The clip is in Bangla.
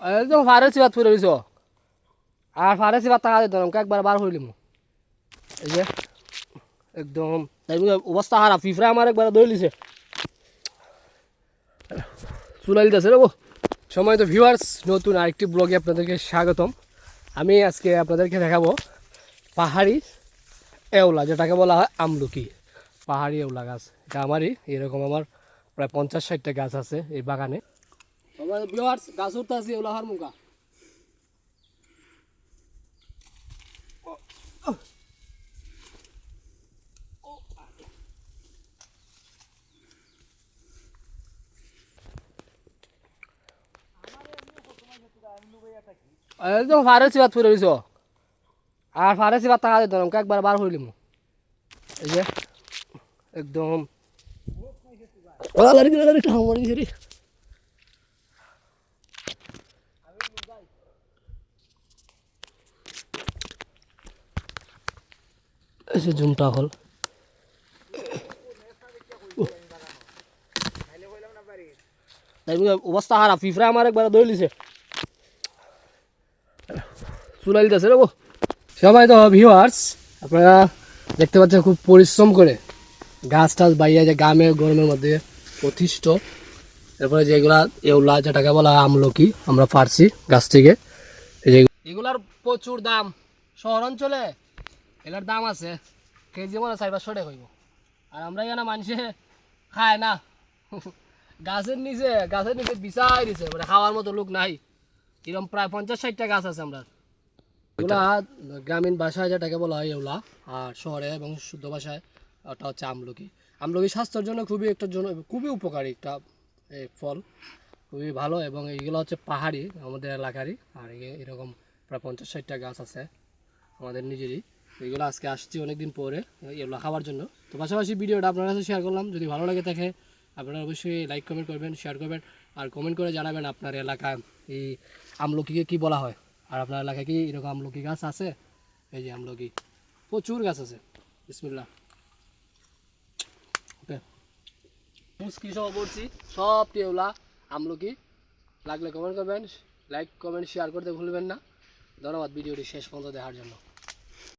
একদম ফারেসি ভাত ফুরে রইছ আর ফারেসি ভাত টাকা দিত আমাকে একবার বার হইলিম এই যে, একদম অবস্থা খারাপ ফিফরা আমার একবার লিছে চুলাই দিতেছে রে সময় তো ভিউয়ার্স নতুন আরেকটি ব্লগে আপনাদেরকে স্বাগতম। আমি আজকে আপনাদেরকে দেখাবো পাহাড়ি এওলা, যেটাকে বলা হয় আমলকি। পাহাড়ি এওলা গাছ। এটা আমারই, এরকম আমার প্রায় পঞ্চাশ ষাটটা গাছ আছে এই বাগানে। আমার ভিউয়ার্স গাছ উঠতে আছে এওলা হার একদম ফারেসি ভাত ফুরে রইছ আর ফারেসি ভাত টাকা দিত আমাকে একবার বার হইলিম এই যে, একদম। আলারি আলারি ঠামড়ি গেছে রে। এই যে জুমটা হল। অবস্থা খারাপ ফিফরা আমার একবার ধরে লিছে চুলাই দিতেছে রে সবাই তো ভিউয়ার্স আপনারা দেখতে পাচ্ছেন খুব পরিশ্রম করে গাছ টাছ বাইয়া যে গ্রামে গরমের মধ্যে প্রতিষ্ঠ এরপরে যেগুলা এগুলা যেটাকে বলা আমলকি আমরা পারছি গাছ থেকে। এগুলার প্রচুর দাম। শহর অঞ্চলে এগুলার দাম আছে। কেজি মানে চার পাঁচশো হইব। আর আমরা এখানে মানুষে খায় না। গাছের নিচে গাছের নিচে বিছাই দিছে মানে খাওয়ার মতো লোক নাই। এরকম প্রায় পঞ্চাশ ষাটটা গাছ আছে আমরা। এগুলা গ্রামীণ ভাষায় যেটাকে বলা হয় এগুলা, আর শহরে এবং শুদ্ধ ভাষায় ওটা হচ্ছে আমলকি। আমলকি স্বাস্থ্যের জন্য খুবই একটা জন্য খুবই উপকারী একটা ফল। খুবই ভালো এবং এইগুলো হচ্ছে পাহাড়ি, আমাদের এলাকারই। আর এরকম প্রায় পঞ্চাশ ষাটটা গাছ আছে, আমাদের নিজেরই। এগুলো আজকে আসছি অনেকদিন পরে এগুলো খাওয়ার জন্য। তো পাশাপাশি ভিডিওটা আপনার কাছে শেয়ার করলাম, যদি ভালো লাগে থাকে, আপনারা অবশ্যই লাইক কমেন্ট করবেন শেয়ার করবেন, আর কমেন্ট করে জানাবেন আপনার এলাকায় এই আমলকিকে কি বলা হয়। আর আপনার এলাকায় কি এরকম আমলকি গাছ আছে? এই যে আমলকি, প্রচুর গাছ আছে। বিসমিল্লা ওকে মুসকি সহ বলছি সব টেউলা আমলকি। লাগলে কমেন্ট করবেন লাইক কমেন্ট শেয়ার করতে ভুলবেন না। ধন্যবাদ ভিডিওটি শেষ পর্যন্ত দেখার জন্য।